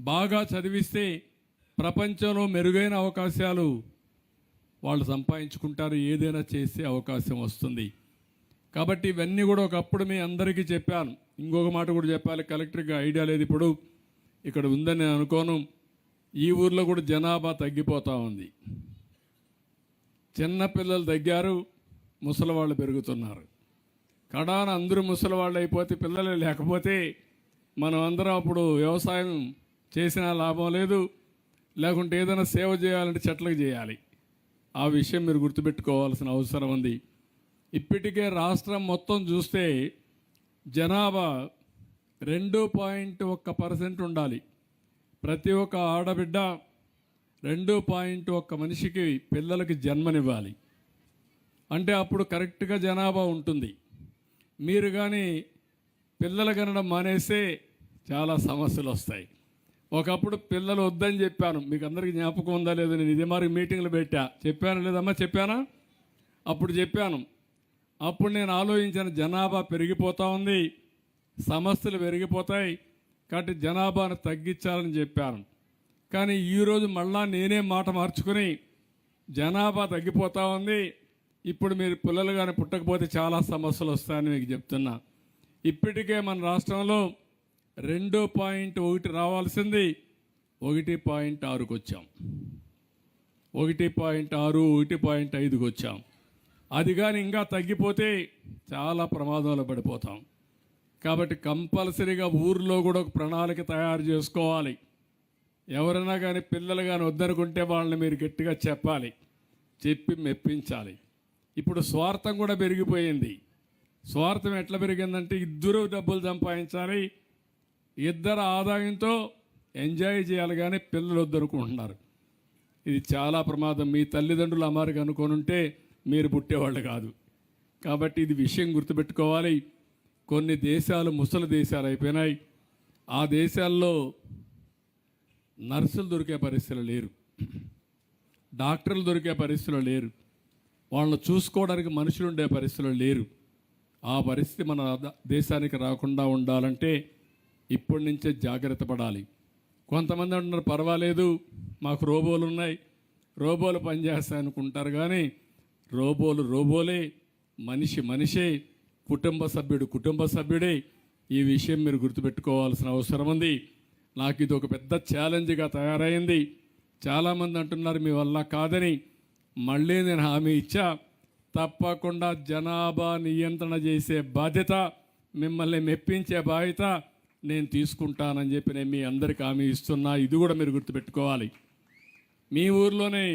బాగా చదివిస్తే ప్రపంచంలో మెరుగైన అవకాశాలు వాళ్ళు సంపాదించుకుంటారు ఏదైనా చేసే అవకాశం వస్తుంది. కాబట్టి ఇవన్నీ కూడా ఒకప్పుడు మీ అందరికీ చెప్పాను. ఇంకొక మాట కూడా చెప్పాలి కలెక్టర్గా ఐడియా లేదు ఇప్పుడు. ఇక్కడ ఉందని నేను అనుకోను. ఈ ఊర్లో కూడా జనాభా తగ్గిపోతూ ఉంది. చిన్న పిల్లలు తగ్గారు ముసలివాళ్ళు పెరుగుతున్నారు. కడాన అందరూ ముసలివాళ్ళు అయిపోతే పిల్లలు లేకపోతే మనం అందరం అప్పుడు వ్యవసాయం చేసినా లాభం లేదు. లేకుంటే ఏదైనా సేవ చేయాలంటే చెట్లకు చేయాలి. ఆ విషయం మీరు గుర్తుపెట్టుకోవాల్సిన అవసరం ఉంది. ఇప్పటికే రాష్ట్రం మొత్తం చూస్తే జనాభా రెండు పాయింట్ ఒక్క పర్సెంట్ ఉండాలి. ప్రతి ఒక్క ఆడబిడ్డ రెండు పాయింట్ ఒక్క మనిషికి పిల్లలకి జన్మనివ్వాలి. అంటే అప్పుడు కరెక్ట్గా జనాభా ఉంటుంది. మీరు కానీ పిల్లలు కనడం మానేస్తే చాలా సమస్యలు వస్తాయి. ఒకప్పుడు పిల్లలు వద్దని చెప్పాను. మీకు అందరికీ జ్ఞాపకం ఉందా లేదు? నేను ఇదే మరి మీటింగ్లు పెట్టా. చెప్పాను లేదమ్మా? చెప్పానా? అప్పుడు చెప్పాను. అప్పుడు నేను ఆలోచించిన జనాభా పెరిగిపోతూ ఉంది సమస్యలు పెరిగిపోతాయి కాబట్టి జనాభాను తగ్గించాలని చెప్పాను. కానీ ఈరోజు మళ్ళా నేనే మాట మార్చుకుని జనాభా తగ్గిపోతూ ఉంది. ఇప్పుడు మీరు పిల్లలు కానీ పుట్టకపోతే చాలా సమస్యలు వస్తాయని మీకు చెప్తున్నా. ఇప్పటికే మన రాష్ట్రంలో రెండు పాయింట్ ఒకటి రావాల్సింది. ఒకటి పాయింట్ ఆరుకు వచ్చాం. ఒకటి పాయింట్ ఆరు ఒకటి పాయింట్ ఐదుకి వచ్చాం. అది కానీ ఇంకా తగ్గిపోతే చాలా ప్రమాదంలో పడిపోతాం. కాబట్టి కంపల్సరీగా ఊర్లో కూడా ఒక ప్రణాళిక తయారు చేసుకోవాలి. ఎవరైనా కానీ పిల్లలు కానీ వద్దనుకుంటే వాళ్ళని మీరు గట్టిగా చెప్పాలి. చెప్పి మెప్పించాలి. ఇప్పుడు స్వార్థం కూడా పెరిగిపోయింది. స్వార్థం ఎట్లా పెరిగిందంటే ఇద్దరు డబ్బులు సంపాదించాలి ఇద్దరు ఆదాయంతో ఎంజాయ్ చేయాలి కానీ పిల్లలు వద్దనుకుంటున్నారు. ఇది చాలా ప్రమాదం. మీ తల్లిదండ్రులు అమారికి అనుకొని ఉంటే మీరు పుట్టేవాళ్ళు కాదు. కాబట్టి ఇది విషయం గుర్తుపెట్టుకోవాలి. కొన్ని దేశాలు ముసలి దేశాలు అయిపోయినాయి. ఆ దేశాల్లో నర్సులు దొరికే పరిస్థితులు లేరు. డాక్టర్లు దొరికే పరిస్థితులు లేరు. వాళ్ళని చూసుకోవడానికి మనుషులు ఉండే పరిస్థితులు లేరు. ఆ పరిస్థితి మన దేశానికి రాకుండా ఉండాలంటే ఇప్పటి నుంచే జాగ్రత్త పడాలి. కొంతమంది అంటున్నారు పర్వాలేదు మాకు రోబోలు ఉన్నాయి. రోబోలు పనిచేస్తాయి అనుకుంటారు కానీ రోబోలు రోబోలే మనిషి మనిషే కుటుంబ సభ్యుడు కుటుంబ సభ్యుడే. ఈ విషయం మీరు గుర్తుపెట్టుకోవాల్సిన అవసరం ఉంది. నాకు ఇది ఒక పెద్ద ఛాలెంజ్గా తయారైంది. చాలామంది అంటున్నారు మీ వల్ల కాదని. మళ్ళీ నేను హామీ ఇచ్చా. తప్పకుండా జనాభా నియంత్రణ చేసే బాధ్యత మిమ్మల్ని మెప్పించే బాధ్యత నేను తీసుకుంటానని చెప్పి నేను మీ అందరికి హామీ ఇస్తున్నా ఇది కూడా మీరు గుర్తుపెట్టుకోవాలి మీ ఊర్లోనే